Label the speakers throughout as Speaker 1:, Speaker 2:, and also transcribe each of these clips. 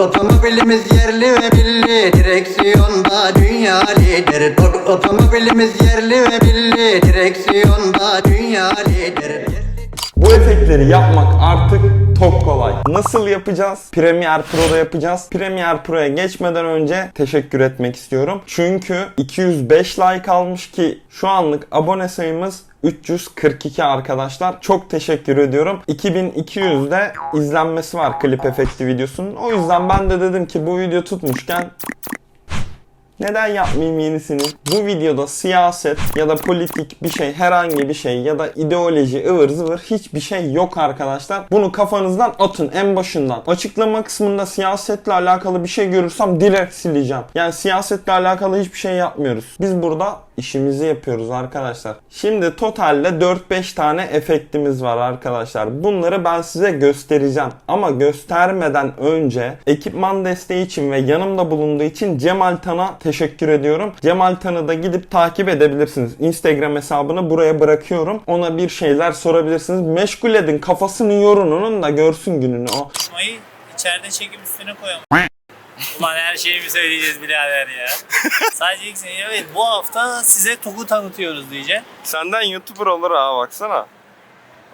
Speaker 1: Otomobilimiz yerli ve milli Direksiyonda dünya lideri Ot- Otomobilimiz yerli ve milli Direksiyonda dünya lideri
Speaker 2: Bu efektleri yapmak artık çok kolay. Nasıl yapacağız? Premiere Pro'da yapacağız. Premiere Pro'ya geçmeden önce teşekkür etmek istiyorum. Çünkü 205 like almış ki şu anlık abone sayımız 342 arkadaşlar. Çok teşekkür ediyorum. 2200'de izlenmesi var klip efekti videosunun. O yüzden ben de dedim ki bu video tutmuşken neden yapmayayım yenisini? Bu videoda siyaset ya da politik bir şey, herhangi bir şey ya da ideoloji, ıvır zıvır hiçbir şey yok arkadaşlar. Bunu kafanızdan atın en başından. Açıklama kısmında siyasetle alakalı bir şey görürsem direkt sileceğim. Yani siyasetle alakalı hiçbir şey yapmıyoruz. Biz burada işimizi yapıyoruz arkadaşlar. Şimdi totalde 4-5 tane efektimiz var arkadaşlar. Bunları ben size göstereceğim. Ama göstermeden önce ekipman desteği için ve yanımda bulunduğu için Cemal Tan'a teşekkür ediyorum. Cemal Tan'ı da gidip takip edebilirsiniz. Instagram hesabını buraya bırakıyorum. Ona bir şeyler sorabilirsiniz. Meşgul edin kafasını yorun onun da görsün gününü o.
Speaker 3: Konuşmayı içeride çekip üstüne koyalım. Ulan her şeyi mi söyleyeceğiz birader ya? Sadece ilk sene evet bu hafta size TOG'u tanıtıyoruz diyeceğim.
Speaker 2: Senden YouTuber olur ha baksana.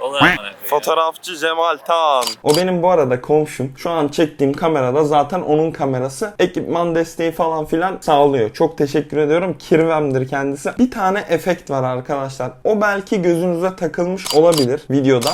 Speaker 3: Olur amına koyayım.
Speaker 2: Fotoğrafçı Cemal Tan. O benim bu arada komşum. Şu an çektiğim kamerada zaten onun kamerası. Ekipman desteği falan filan sağlıyor. Çok teşekkür ediyorum. Kirvem'dir kendisi. Bir tane efekt var arkadaşlar. O belki gözünüze takılmış olabilir videoda.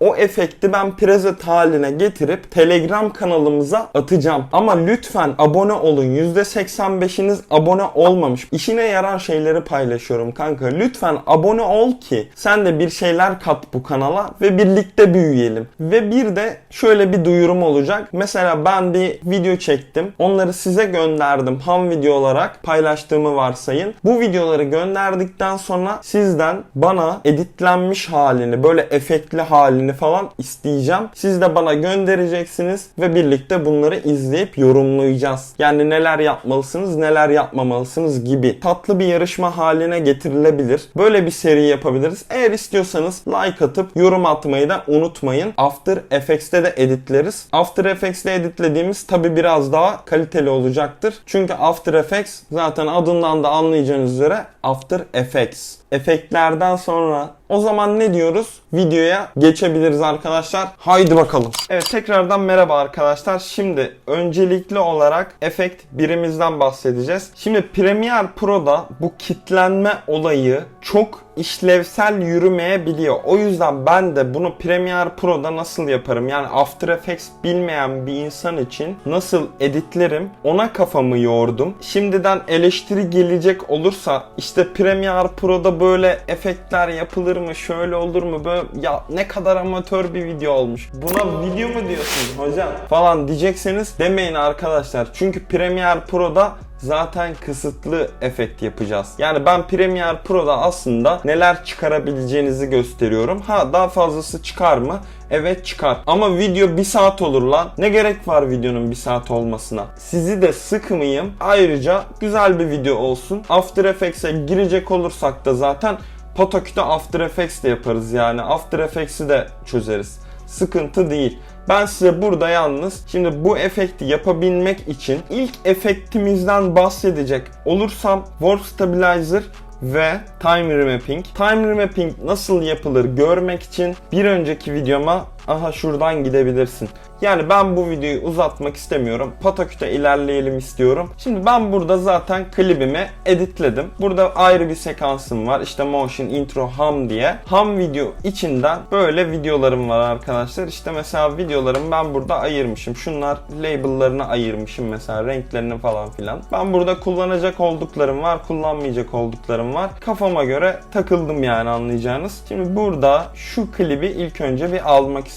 Speaker 2: O efekti ben preset haline getirip Telegram kanalımıza atacağım. Ama lütfen abone olun. %85'iniz abone olmamış. İşine yarar şeyleri paylaşıyorum kanka. Lütfen abone ol ki sen de bir şeyler kat bu kanala ve birlikte büyüyelim. Ve bir de şöyle bir duyurum olacak. Mesela ben bir video çektim. Onları size gönderdim ham video olarak paylaştığımı varsayın. Bu videoları gönderdikten sonra sizden bana editlenmiş halini, böyle efektli halini falan isteyeceğim. Siz de bana göndereceksiniz ve birlikte bunları izleyip yorumlayacağız. Yani neler yapmalısınız, neler yapmamalısınız gibi tatlı bir yarışma haline getirilebilir. Böyle bir seri yapabiliriz. Eğer istiyorsanız like atıp yorum atmayı da unutmayın. After Effects'te de editleriz. After Effects'te editlediğimiz tabi biraz daha kaliteli olacaktır. Çünkü After Effects zaten adından da anlayacağınız üzere After Effects. Efektlerden sonra o zaman ne diyoruz? Videoya geçebiliriz arkadaşlar. Haydi bakalım. Evet tekrardan merhaba arkadaşlar. Şimdi öncelikli olarak efekt birimizden bahsedeceğiz. Şimdi Premiere Pro'da bu kitlenme olayı çok işlevsel yürümeyebiliyor. O yüzden ben de bunu Premiere Pro'da nasıl yaparım? Yani After Effects bilmeyen bir insan için nasıl editlerim? Ona kafamı yordum. Şimdiden eleştiri gelecek olursa işte Premiere Pro'da böyle efektler yapılır mı? Şöyle olur mu? Böyle ya ne kadar amatör bir video olmuş. Buna video mu diyorsunuz hocam? Falan diyecekseniz demeyin arkadaşlar. Çünkü Premiere Pro'da zaten kısıtlı efekt yapacağız. Yani ben Premiere Pro'da aslında neler çıkarabileceğinizi gösteriyorum. Ha daha fazlası çıkar mı? Evet çıkar. Ama video bir saat olur lan. Ne gerek var videonun bir saat olmasına? Sizi de sıkmayayım. Ayrıca güzel bir video olsun. After Effects'e girecek olursak da zaten Patokü'de After Effects de yaparız yani. After Effects'i de çözeriz. Sıkıntı değil. Ben size burada yalnız şimdi bu efekti yapabilmek için ilk efektimizden bahsedecek olursam Warp Stabilizer ve Time Remapping. Time Remapping nasıl yapılır görmek için bir önceki videoma aha şuradan gidebilirsin. Yani ben bu videoyu uzatmak istemiyorum. Patoküte ilerleyelim istiyorum. Şimdi ben burada zaten klibimi editledim. Burada ayrı bir sekansım var. İşte motion, intro, ham diye. Ham video içinden böyle videolarım var arkadaşlar. İşte mesela videolarımı ben burada ayırmışım. Şunlar label'larını ayırmışım mesela renklerini falan filan. Ben burada kullanacak olduklarım var, kullanmayacak olduklarım var. Kafama göre takıldım yani anlayacağınız. Şimdi burada şu klibi ilk önce bir almak istiyorum.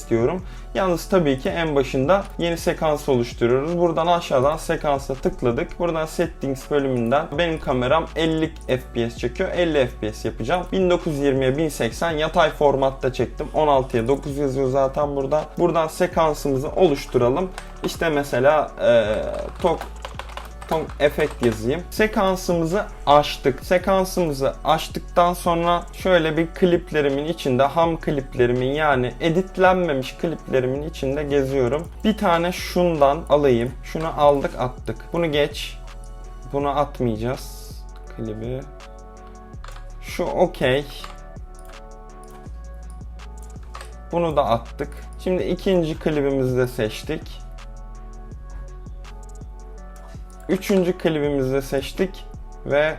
Speaker 2: Yalnız tabii ki en başında yeni sekans oluşturuyoruz. Buradan aşağıdan sekansa tıkladık. Buradan settings bölümünden benim kameram 50 FPS çekiyor. 50 FPS yapacağım. 1920'ye 1080 yatay formatta çektim. 16'ya 9 yazıyor zaten burada. Buradan sekansımızı oluşturalım. İşte mesela ee, tok Tom efekt yazayım. Sekansımızı açtık. Sekansımızı açtıktan sonra şöyle bir kliplerimin içinde ham kliplerimin yani editlenmemiş kliplerimin içinde geziyorum. Bir tane şundan alayım. Şunu aldık attık. Bunu geç. Bunu atmayacağız. Klibi. Şu okey. Bunu da attık. Şimdi ikinci klibimizi de seçtik. Üçüncü klibimizi seçtik ve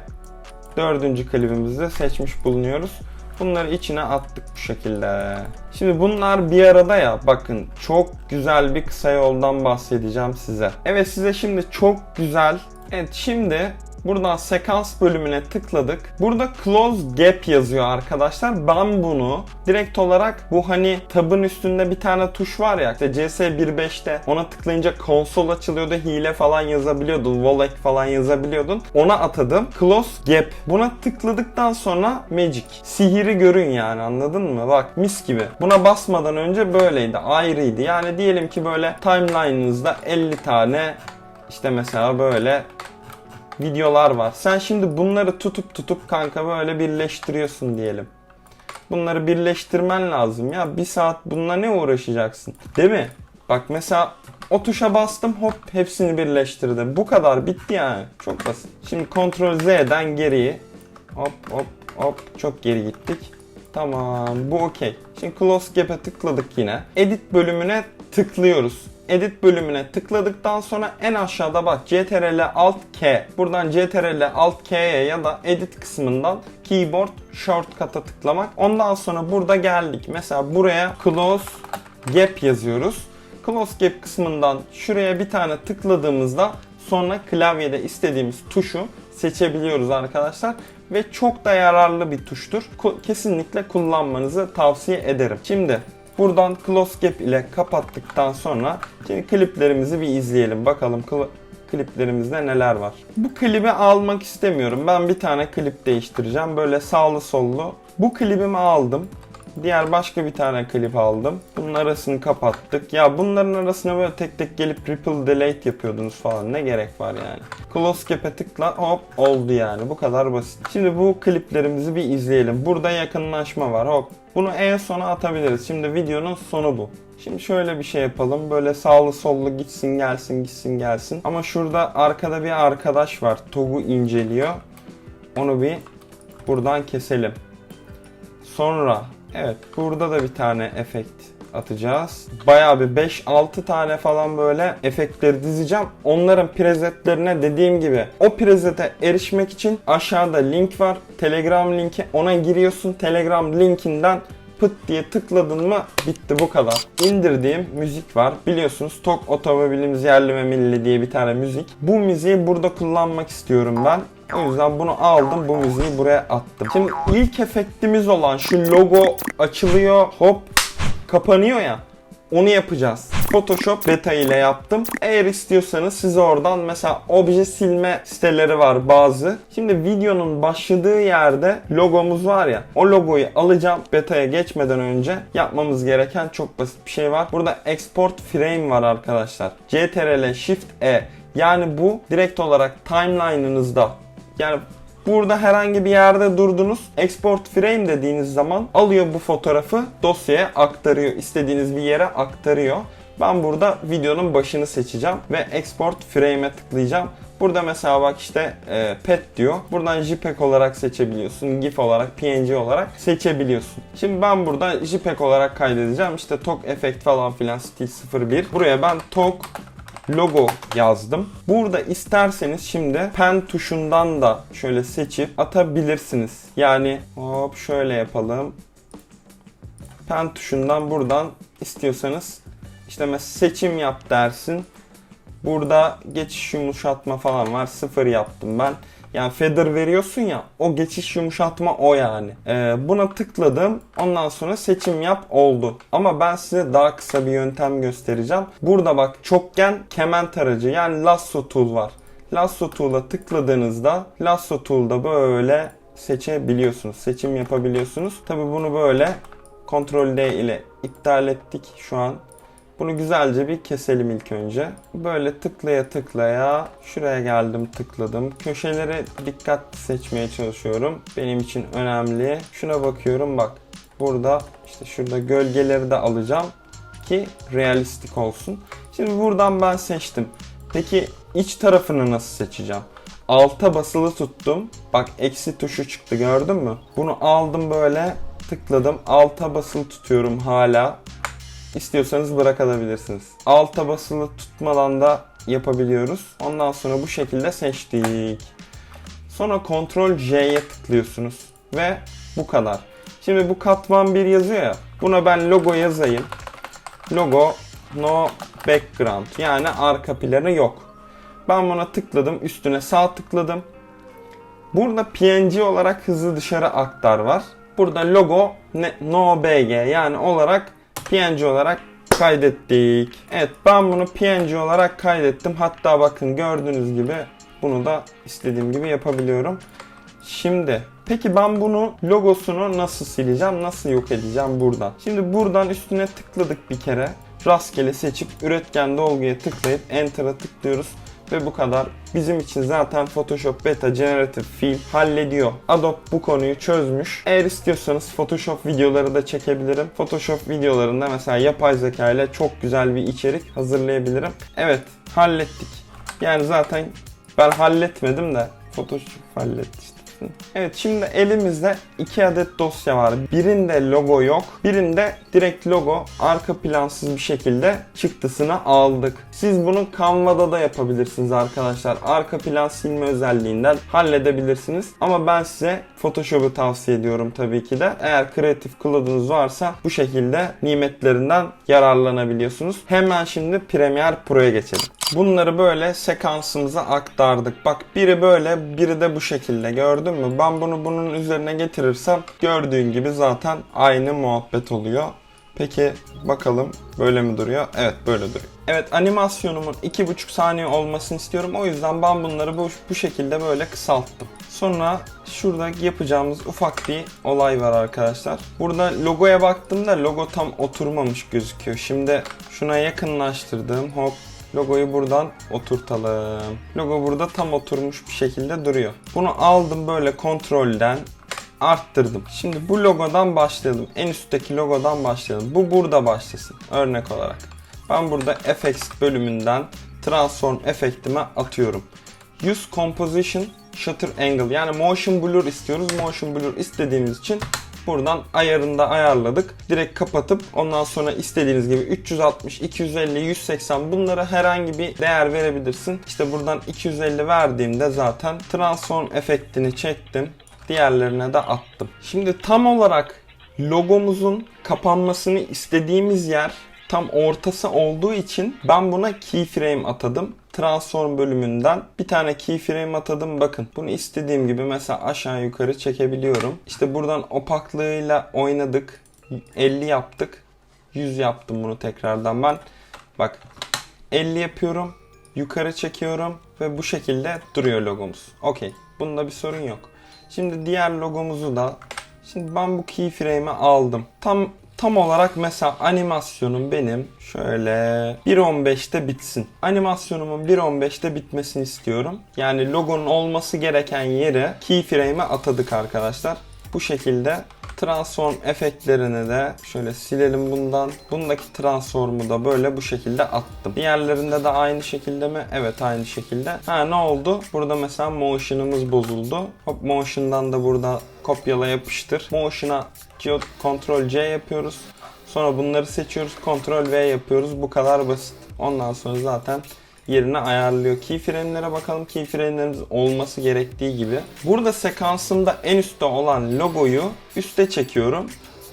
Speaker 2: dördüncü klibimizi de seçmiş bulunuyoruz. Bunları içine attık bu şekilde. Şimdi bunlar bir arada ya bakın çok güzel bir kısa yoldan bahsedeceğim size. Evet size şimdi çok güzel. Evet şimdi Buradan sekans bölümüne tıkladık. Burada close gap yazıyor arkadaşlar. Ben bunu direkt olarak bu hani tabın üstünde bir tane tuş var ya. İşte CS 1.5'te ona tıklayınca konsol açılıyordu. Hile falan yazabiliyordun. Volek falan yazabiliyordun. Ona atadım. Close gap. Buna tıkladıktan sonra magic. Sihiri görün yani anladın mı? Bak mis gibi. Buna basmadan önce böyleydi. Ayrıydı. Yani diyelim ki böyle timeline'ınızda 50 tane işte mesela böyle videolar var. Sen şimdi bunları tutup tutup kanka böyle birleştiriyorsun diyelim. Bunları birleştirmen lazım ya. Bir saat bununla ne uğraşacaksın? Değil mi? Bak mesela o tuşa bastım hop hepsini birleştirdim. Bu kadar bitti yani. Çok basit. Şimdi Ctrl Z'den geriye hop hop hop çok geri gittik. Tamam bu okey. Şimdi Close Gap'e tıkladık yine. Edit bölümüne tıklıyoruz. Edit bölümüne tıkladıktan sonra en aşağıda bak CTRL Alt K. Buradan CTRL Alt K'ye ya da Edit kısmından Keyboard Shortcut'a tıklamak. Ondan sonra burada geldik. Mesela buraya Close Gap yazıyoruz. Close Gap kısmından şuraya bir tane tıkladığımızda sonra klavyede istediğimiz tuşu seçebiliyoruz arkadaşlar ve çok da yararlı bir tuştur. Kesinlikle kullanmanızı tavsiye ederim. Şimdi buradan Close Gap ile kapattıktan sonra şimdi kliplerimizi bir izleyelim. Bakalım kl- kliplerimizde neler var. Bu klibi almak istemiyorum. Ben bir tane klip değiştireceğim. Böyle sağlı sollu. Bu klibimi aldım. Diğer başka bir tane klip aldım. Bunun arasını kapattık. Ya bunların arasına böyle tek tek gelip ripple delete yapıyordunuz falan. Ne gerek var yani. Close cap'e tıkla hop oldu yani. Bu kadar basit. Şimdi bu kliplerimizi bir izleyelim. Burada yakınlaşma var hop. Bunu en sona atabiliriz. Şimdi videonun sonu bu. Şimdi şöyle bir şey yapalım. Böyle sağlı sollu gitsin gelsin gitsin gelsin. Ama şurada arkada bir arkadaş var. Togu inceliyor. Onu bir buradan keselim. Sonra evet burada da bir tane efekt atacağız. Bayağı bir 5-6 tane falan böyle efektleri dizeceğim. Onların prezetlerine dediğim gibi o prezete erişmek için aşağıda link var. Telegram linki ona giriyorsun. Telegram linkinden pıt diye tıkladın mı bitti bu kadar. İndirdiğim müzik var. Biliyorsunuz Tok Otomobilimiz Yerli ve Milli diye bir tane müzik. Bu müziği burada kullanmak istiyorum ben. O yüzden bunu aldım, bu müziği buraya attım. Şimdi ilk efektimiz olan şu logo açılıyor, hop kapanıyor ya. Onu yapacağız. Photoshop beta ile yaptım. Eğer istiyorsanız size oradan mesela obje silme siteleri var bazı. Şimdi videonun başladığı yerde logomuz var ya. O logoyu alacağım. Beta'ya geçmeden önce yapmamız gereken çok basit bir şey var. Burada export frame var arkadaşlar. CTRL Shift E. Yani bu direkt olarak timeline'ınızda yani Burada herhangi bir yerde durdunuz. Export frame dediğiniz zaman alıyor bu fotoğrafı dosyaya aktarıyor. İstediğiniz bir yere aktarıyor. Ben burada videonun başını seçeceğim ve export frame'e tıklayacağım. Burada mesela bak işte e, pet diyor. Buradan JPEG olarak seçebiliyorsun. GIF olarak, PNG olarak seçebiliyorsun. Şimdi ben burada JPEG olarak kaydedeceğim. İşte TOK efekt falan filan stil 01. Buraya ben TOK logo yazdım. Burada isterseniz şimdi pen tuşundan da şöyle seçip atabilirsiniz. Yani hop şöyle yapalım. Pen tuşundan buradan istiyorsanız işte mesela seçim yap dersin. Burada geçiş yumuşatma falan var. Sıfır yaptım ben. Yani feather veriyorsun ya o geçiş yumuşatma o yani. Ee, buna tıkladım. Ondan sonra seçim yap oldu. Ama ben size daha kısa bir yöntem göstereceğim. Burada bak çokgen kemen tarayıcı yani lasso tool var. Lasso tool'a tıkladığınızda lasso tool'da böyle seçebiliyorsunuz. Seçim yapabiliyorsunuz. Tabi bunu böyle Ctrl D ile iptal ettik şu an. Bunu güzelce bir keselim ilk önce. Böyle tıklaya tıklaya şuraya geldim tıkladım. Köşeleri dikkatli seçmeye çalışıyorum. Benim için önemli. Şuna bakıyorum bak. Burada işte şurada gölgeleri de alacağım ki realistik olsun. Şimdi buradan ben seçtim. Peki iç tarafını nasıl seçeceğim? Alta basılı tuttum. Bak eksi tuşu çıktı gördün mü? Bunu aldım böyle tıkladım. Alta basılı tutuyorum hala. İstiyorsanız bırakabilirsiniz. Alta basılı tutmadan da yapabiliyoruz. Ondan sonra bu şekilde seçtik. Sonra Ctrl J'ye tıklıyorsunuz ve bu kadar. Şimdi bu katman bir yazıyor ya. Buna ben logo yazayım. Logo no background yani arka planı yok. Ben buna tıkladım. Üstüne sağ tıkladım. Burada PNG olarak hızlı dışarı aktar var. Burada logo ne, no bg yani olarak PNG olarak kaydettik. Evet ben bunu PNG olarak kaydettim. Hatta bakın gördüğünüz gibi bunu da istediğim gibi yapabiliyorum. Şimdi peki ben bunu logosunu nasıl sileceğim? Nasıl yok edeceğim buradan? Şimdi buradan üstüne tıkladık bir kere. Rastgele seçip üretken dolguya tıklayıp Enter'a tıklıyoruz. Ve bu kadar. Bizim için zaten Photoshop Beta Generative Fill hallediyor. Adobe bu konuyu çözmüş. Eğer istiyorsanız Photoshop videoları da çekebilirim. Photoshop videolarında mesela yapay zeka ile çok güzel bir içerik hazırlayabilirim. Evet hallettik. Yani zaten ben halletmedim de Photoshop halletti işte. Evet şimdi elimizde iki adet dosya var. Birinde logo yok. Birinde direkt logo arka plansız bir şekilde çıktısını aldık. Siz bunu Canva'da da yapabilirsiniz arkadaşlar. Arka plan silme özelliğinden halledebilirsiniz. Ama ben size Photoshop'u tavsiye ediyorum tabii ki de. Eğer Creative Cloud'unuz varsa bu şekilde nimetlerinden yararlanabiliyorsunuz. Hemen şimdi Premiere Pro'ya geçelim. Bunları böyle sekansımıza aktardık. Bak biri böyle, biri de bu şekilde. Gördün mü? Ben bunu bunun üzerine getirirsem gördüğün gibi zaten aynı muhabbet oluyor. Peki bakalım böyle mi duruyor? Evet böyle duruyor. Evet animasyonumun 2,5 saniye olmasını istiyorum. O yüzden ben bunları bu, bu şekilde böyle kısalttım. Sonra şurada yapacağımız ufak bir olay var arkadaşlar. Burada logoya baktığımda logo tam oturmamış gözüküyor. Şimdi şuna yakınlaştırdım. Hop Logoyu buradan oturtalım. Logo burada tam oturmuş bir şekilde duruyor. Bunu aldım böyle kontrolden arttırdım. Şimdi bu logodan başlayalım. En üstteki logodan başlayalım. Bu burada başlasın örnek olarak. Ben burada FX bölümünden transform efektime atıyorum. Use composition shutter angle yani motion blur istiyoruz. Motion blur istediğimiz için buradan ayarında ayarladık. Direkt kapatıp ondan sonra istediğiniz gibi 360, 250, 180 bunlara herhangi bir değer verebilirsin. İşte buradan 250 verdiğimde zaten transform efektini çektim. Diğerlerine de attım. Şimdi tam olarak logomuzun kapanmasını istediğimiz yer tam ortası olduğu için ben buna keyframe atadım. Transform bölümünden bir tane keyframe atadım. Bakın bunu istediğim gibi mesela aşağı yukarı çekebiliyorum. İşte buradan opaklığıyla oynadık. 50 yaptık. 100 yaptım bunu tekrardan ben. Bak 50 yapıyorum. Yukarı çekiyorum ve bu şekilde duruyor logomuz. Okey. Bunda bir sorun yok. Şimdi diğer logomuzu da Şimdi ben bu keyframe'i aldım. Tam tam olarak mesela animasyonum benim şöyle 1.15'te bitsin. Animasyonumun 1.15'te bitmesini istiyorum. Yani logonun olması gereken yere keyframe'e atadık arkadaşlar. Bu şekilde transform efektlerini de şöyle silelim bundan. Bundaki transformu da böyle bu şekilde attım. Diğerlerinde de aynı şekilde mi? Evet aynı şekilde. Ha ne oldu? Burada mesela motion'ımız bozuldu. Hop motion'dan da burada kopyala yapıştır. Motion'a Ctrl C yapıyoruz. Sonra bunları seçiyoruz. Ctrl V yapıyoruz. Bu kadar basit. Ondan sonra zaten yerine ayarlıyor. Keyframe'lere bakalım. Keyframe'lerimiz olması gerektiği gibi. Burada sekansımda en üstte olan logoyu üste çekiyorum.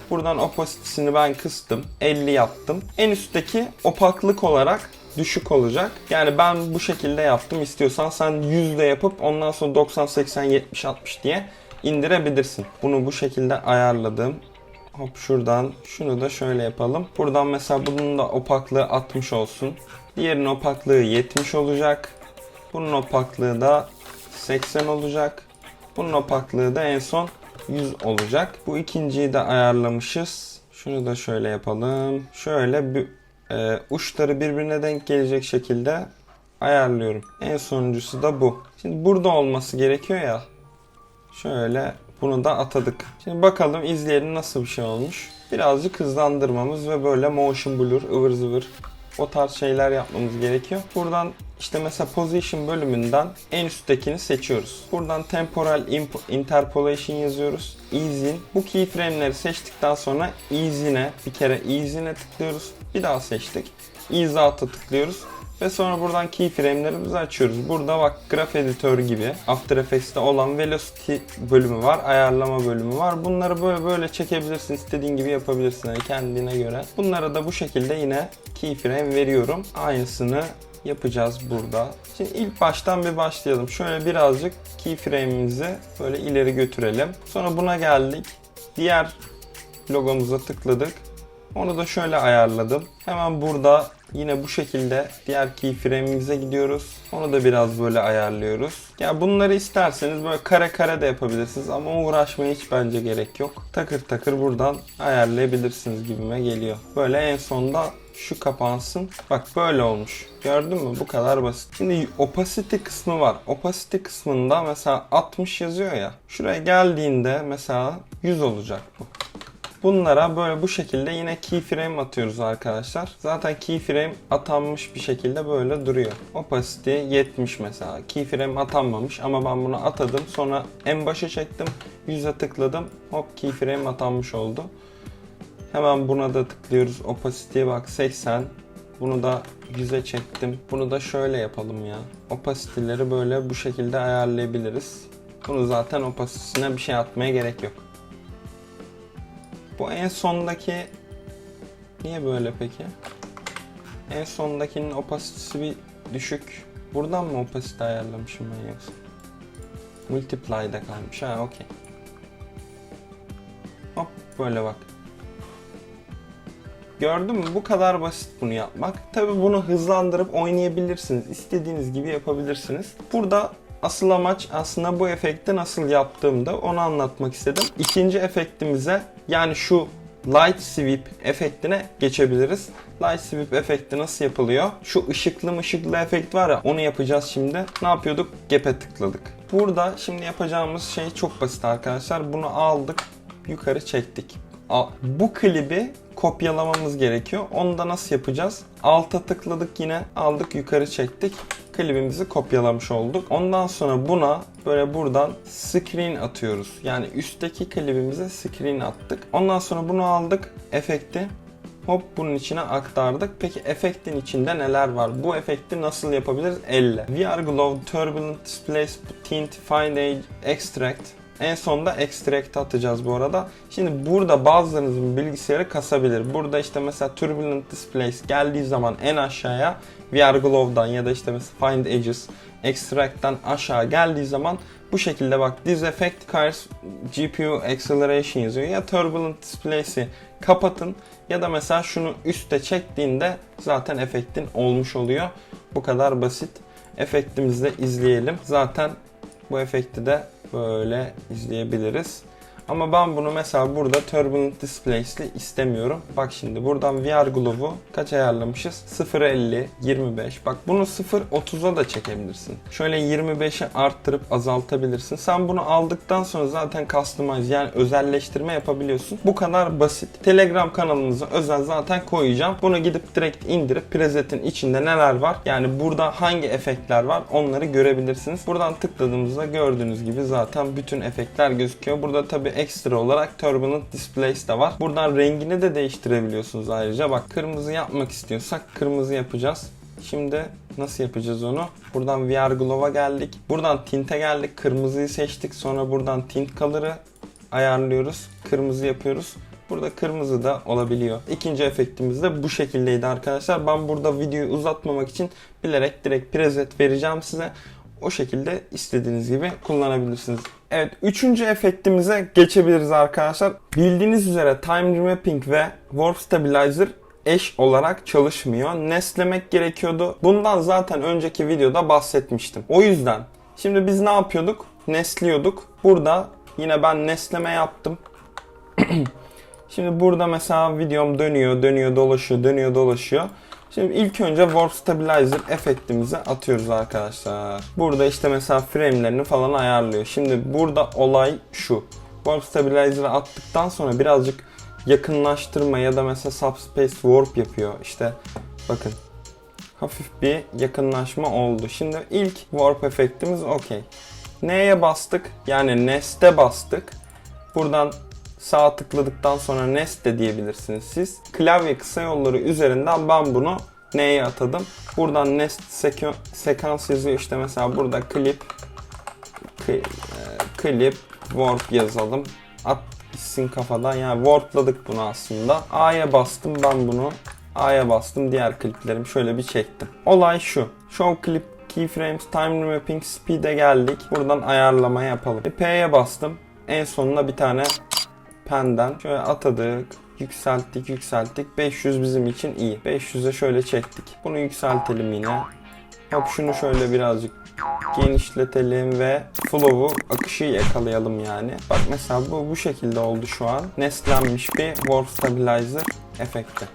Speaker 2: Buradan opacitesini ben kıstım. 50 yaptım. En üstteki opaklık olarak düşük olacak. Yani ben bu şekilde yaptım. İstiyorsan sen yüzde yapıp ondan sonra 90, 80, 70, 60 diye indirebilirsin. Bunu bu şekilde ayarladım. Hop şuradan şunu da şöyle yapalım. Buradan mesela bunun da opaklığı 60 olsun. Diğerinin opaklığı 70 olacak. Bunun opaklığı da 80 olacak. Bunun opaklığı da en son 100 olacak. Bu ikinciyi de ayarlamışız. Şunu da şöyle yapalım. Şöyle bir e, uçları birbirine denk gelecek şekilde ayarlıyorum. En sonuncusu da bu. Şimdi burada olması gerekiyor ya. Şöyle bunu da atadık. Şimdi bakalım izleyelim nasıl bir şey olmuş. Birazcık hızlandırmamız ve böyle motion blur, ıvır zıvır o tarz şeyler yapmamız gerekiyor. Buradan işte mesela position bölümünden en üsttekini seçiyoruz. Buradan temporal interpolation yazıyoruz. Ease in. Bu keyframe'leri seçtikten sonra ease in'e bir kere ease in'e tıklıyoruz. Bir daha seçtik. Ease out'a tıklıyoruz. Ve sonra buradan keyframe'lerimizi açıyoruz. Burada bak graf editör gibi After Effects'te olan velocity bölümü var, ayarlama bölümü var. Bunları böyle böyle çekebilirsin, istediğin gibi yapabilirsin yani kendine göre. Bunlara da bu şekilde yine keyframe veriyorum. Aynısını yapacağız burada. Şimdi ilk baştan bir başlayalım. Şöyle birazcık keyframe'imizi böyle ileri götürelim. Sonra buna geldik. Diğer logomuza tıkladık. Onu da şöyle ayarladım. Hemen burada yine bu şekilde diğer keyframe'imize gidiyoruz. Onu da biraz böyle ayarlıyoruz. Ya bunları isterseniz böyle kare kare de yapabilirsiniz ama uğraşmaya hiç bence gerek yok. Takır takır buradan ayarlayabilirsiniz gibime geliyor. Böyle en sonda şu kapansın. Bak böyle olmuş. Gördün mü? Bu kadar basit. Şimdi opacity kısmı var. Opacity kısmında mesela 60 yazıyor ya. Şuraya geldiğinde mesela 100 olacak bu. Bunlara böyle bu şekilde yine keyframe atıyoruz arkadaşlar. Zaten keyframe atanmış bir şekilde böyle duruyor. Opacity 70 mesela. Keyframe atanmamış ama ben bunu atadım. Sonra en başa çektim. 100'e tıkladım. Hop keyframe atanmış oldu. Hemen buna da tıklıyoruz. Opacity'ye bak 80. Bunu da 100'e çektim. Bunu da şöyle yapalım ya. Opacity'leri böyle bu şekilde ayarlayabiliriz. Bunu zaten opacity'sine bir şey atmaya gerek yok. Bu en sondaki niye böyle peki? En sondakinin opasitesi bir düşük. Buradan mı opasite ayarlamışım ben yoksa? Multiply'da kalmış. Ha okey. Hop böyle bak. Gördün mü? Bu kadar basit bunu yapmak. Tabi bunu hızlandırıp oynayabilirsiniz. İstediğiniz gibi yapabilirsiniz. Burada asıl amaç aslında bu efekti nasıl yaptığımda onu anlatmak istedim. İkinci efektimize yani şu Light Sweep efektine geçebiliriz. Light Sweep efekti nasıl yapılıyor? Şu ışıklı ışıklı efekt var ya onu yapacağız şimdi. Ne yapıyorduk? Gap'e tıkladık. Burada şimdi yapacağımız şey çok basit arkadaşlar. Bunu aldık, yukarı çektik. Bu klibi kopyalamamız gerekiyor. Onu da nasıl yapacağız? Alta tıkladık yine aldık yukarı çektik. Klibimizi kopyalamış olduk. Ondan sonra buna böyle buradan screen atıyoruz. Yani üstteki klibimize screen attık. Ondan sonra bunu aldık efekti hop bunun içine aktardık. Peki efektin içinde neler var? Bu efekti nasıl yapabiliriz? Elle. VR Glow, Turbulent Displace, Tint, Find Age, Extract. En sonda extract atacağız bu arada. Şimdi burada bazılarınızın bilgisayarı kasabilir. Burada işte mesela Turbulent Displace geldiği zaman en aşağıya VR Glow'dan ya da işte mesela Find Edges, Extract'tan aşağı geldiği zaman bu şekilde bak This effect requires GPU acceleration yazıyor. Ya Turbulent Displace'i kapatın ya da mesela şunu üste çektiğinde zaten efektin olmuş oluyor. Bu kadar basit. Efektimizi de izleyelim. Zaten bu efekti de böyle izleyebiliriz. Ama ben bunu mesela burada Turbulent Displace'li istemiyorum. Bak şimdi buradan VR Glow'u kaç ayarlamışız? 0.50, 25. Bak bunu 0.30'a da çekebilirsin. Şöyle 25'i arttırıp azaltabilirsin. Sen bunu aldıktan sonra zaten customize yani özelleştirme yapabiliyorsun. Bu kadar basit. Telegram kanalımıza özel zaten koyacağım. Bunu gidip direkt indirip presetin içinde neler var? Yani burada hangi efektler var? Onları görebilirsiniz. Buradan tıkladığımızda gördüğünüz gibi zaten bütün efektler gözüküyor. Burada tabi ekstra olarak Turbulent Displace de var. Buradan rengini de değiştirebiliyorsunuz ayrıca. Bak kırmızı yapmak istiyorsak kırmızı yapacağız. Şimdi nasıl yapacağız onu? Buradan VR Glow'a geldik. Buradan tint'e geldik. Kırmızıyı seçtik. Sonra buradan tint color'ı ayarlıyoruz. Kırmızı yapıyoruz. Burada kırmızı da olabiliyor. İkinci efektimiz de bu şekildeydi arkadaşlar. Ben burada videoyu uzatmamak için bilerek direkt preset vereceğim size. O şekilde istediğiniz gibi kullanabilirsiniz. Evet, üçüncü efektimize geçebiliriz arkadaşlar. Bildiğiniz üzere Time Remapping ve Warp Stabilizer eş olarak çalışmıyor. Neslemek gerekiyordu. Bundan zaten önceki videoda bahsetmiştim. O yüzden şimdi biz ne yapıyorduk? Nesliyorduk. Burada yine ben nesleme yaptım. Şimdi burada mesela videom dönüyor, dönüyor, dolaşıyor, dönüyor, dolaşıyor. Şimdi ilk önce Warp Stabilizer efektimizi atıyoruz arkadaşlar. Burada işte mesela frame'lerini falan ayarlıyor. Şimdi burada olay şu. Warp Stabilizer'ı attıktan sonra birazcık yakınlaştırma ya da mesela Subspace Warp yapıyor. İşte bakın hafif bir yakınlaşma oldu. Şimdi ilk Warp efektimiz okey. Neye bastık? Yani Nest'e bastık. Buradan sağ tıkladıktan sonra Nest de diyebilirsiniz siz. Klavye kısa yolları üzerinden ben bunu neye atadım? Buradan Nest seko- sekans yazıyor işte mesela burada klip kli- e, klip warp yazalım. At gitsin kafadan. Yani warpladık bunu aslında. A'ya bastım ben bunu. A'ya bastım diğer kliplerim şöyle bir çektim. Olay şu. Show clip keyframes time remapping speed'e geldik. Buradan ayarlama yapalım. P'ye bastım. En sonuna bir tane penden şöyle atadık. Yükselttik, yükselttik. 500 bizim için iyi. 500'e şöyle çektik. Bunu yükseltelim yine. Hop şunu şöyle birazcık genişletelim ve flow'u, akışı yakalayalım yani. Bak mesela bu bu şekilde oldu şu an. Nestlenmiş bir warp stabilizer efekti.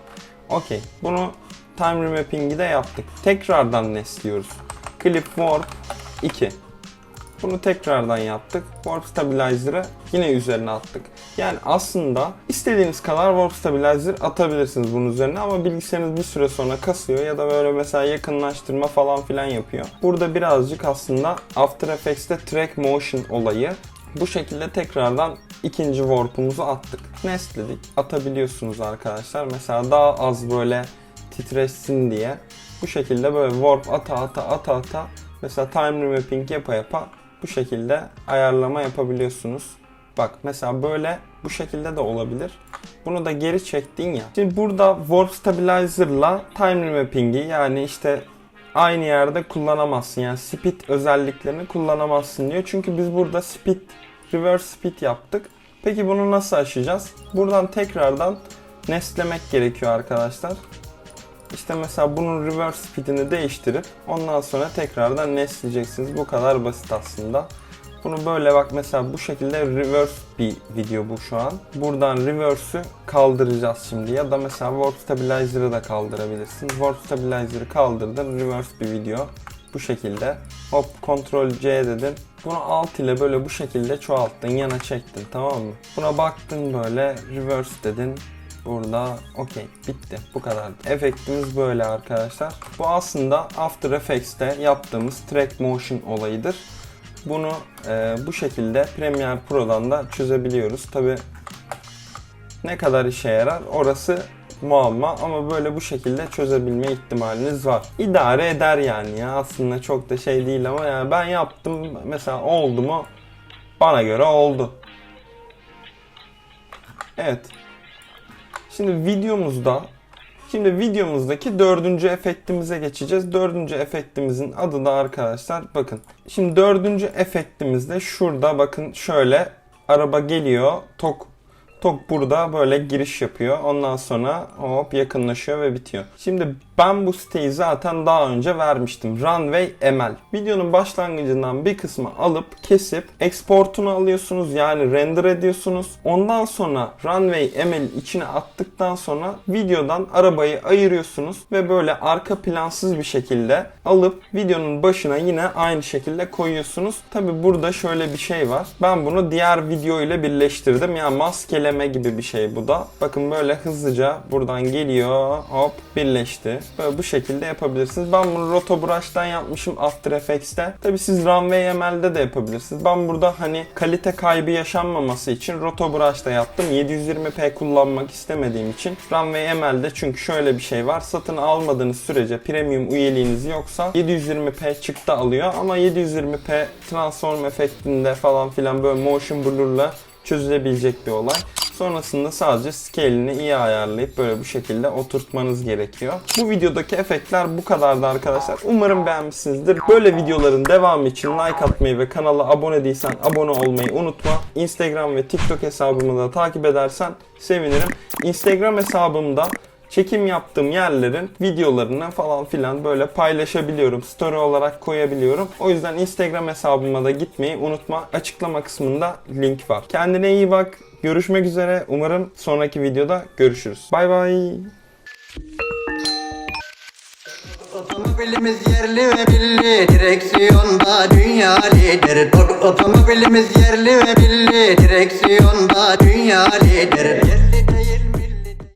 Speaker 2: Okey. Bunu time remapping'i de yaptık. Tekrardan nestliyoruz. Clip warp 2. Bunu tekrardan yaptık. Warp Stabilizer'ı yine üzerine attık. Yani aslında istediğiniz kadar Warp Stabilizer atabilirsiniz bunun üzerine ama bilgisayarınız bir süre sonra kasıyor ya da böyle mesela yakınlaştırma falan filan yapıyor. Burada birazcık aslında After Effects'te Track Motion olayı. Bu şekilde tekrardan ikinci warp'umuzu attık. Nestledik. Atabiliyorsunuz arkadaşlar. Mesela daha az böyle titreşsin diye. Bu şekilde böyle warp ata ata ata ata mesela time remapping yapa yapa bu şekilde ayarlama yapabiliyorsunuz. Bak mesela böyle bu şekilde de olabilir. Bunu da geri çektin ya. Şimdi burada Warp Stabilizer'la Time Remapping'i yani işte aynı yerde kullanamazsın. Yani speed özelliklerini kullanamazsın diyor. Çünkü biz burada speed, reverse speed yaptık. Peki bunu nasıl aşacağız? Buradan tekrardan nestlemek gerekiyor arkadaşlar. İşte mesela bunun reverse speedini değiştirip ondan sonra tekrardan nestleyeceksiniz. Bu kadar basit aslında. Bunu böyle bak mesela bu şekilde reverse bir video bu şu an. Buradan reverse'ü kaldıracağız şimdi ya da mesela warp stabilizer'ı da kaldırabilirsin. Warp stabilizer'ı kaldırdın reverse bir video. Bu şekilde hop Ctrl C dedin. Bunu alt ile böyle bu şekilde çoğalttın, yana çektin tamam mı? Buna baktın böyle reverse dedin. Burada okey bitti bu kadar. Efektimiz böyle arkadaşlar. Bu aslında After Effects'te yaptığımız track motion olayıdır. Bunu e, bu şekilde Premiere Pro'dan da çözebiliyoruz. Tabi ne kadar işe yarar orası muamma ama böyle bu şekilde çözebilme ihtimaliniz var. İdare eder yani ya aslında çok da şey değil ama yani ben yaptım mesela oldu mu bana göre oldu. Evet Şimdi videomuzda Şimdi videomuzdaki dördüncü efektimize geçeceğiz. Dördüncü efektimizin adı da arkadaşlar bakın. Şimdi dördüncü efektimizde şurada bakın şöyle araba geliyor. Tok Tok burada böyle giriş yapıyor. Ondan sonra hop yakınlaşıyor ve bitiyor. Şimdi ben bu siteyi zaten daha önce vermiştim. Runway ML. Videonun başlangıcından bir kısmı alıp kesip exportunu alıyorsunuz. Yani render ediyorsunuz. Ondan sonra Runway ML içine attıktan sonra videodan arabayı ayırıyorsunuz ve böyle arka plansız bir şekilde alıp videonun başına yine aynı şekilde koyuyorsunuz. Tabi burada şöyle bir şey var. Ben bunu diğer video ile birleştirdim. Yani maskeleme gibi bir şey bu da. Bakın böyle hızlıca buradan geliyor. Hop birleşti. Böyle bu şekilde yapabilirsiniz. Ben bunu Roto Brush'tan yapmışım After Effects'te. Tabi siz Runway ML'de de yapabilirsiniz. Ben burada hani kalite kaybı yaşanmaması için Roto Brush'ta yaptım. 720p kullanmak istemediğim için Runway ML'de çünkü şöyle bir şey var. Satın almadığınız sürece premium üyeliğiniz yoksa 720p çıktı alıyor ama 720p transform efektinde falan filan böyle motion blur'la çözülebilecek bir olay. Sonrasında sadece scale'ini iyi ayarlayıp böyle bu şekilde oturtmanız gerekiyor. Bu videodaki efektler bu kadardı arkadaşlar. Umarım beğenmişsinizdir. Böyle videoların devamı için like atmayı ve kanala abone değilsen abone olmayı unutma. Instagram ve TikTok hesabımı da takip edersen sevinirim. Instagram hesabımda çekim yaptığım yerlerin videolarını falan filan böyle paylaşabiliyorum. Story olarak koyabiliyorum. O yüzden Instagram hesabıma da gitmeyi unutma. Açıklama kısmında link var. Kendine iyi bak. Görüşmek üzere. Umarım sonraki videoda görüşürüz. Bay bay.
Speaker 1: Otomobilimiz yerli ve milli direksiyonda dünya lider Otomobilimiz yerli ve milli direksiyonda dünya lider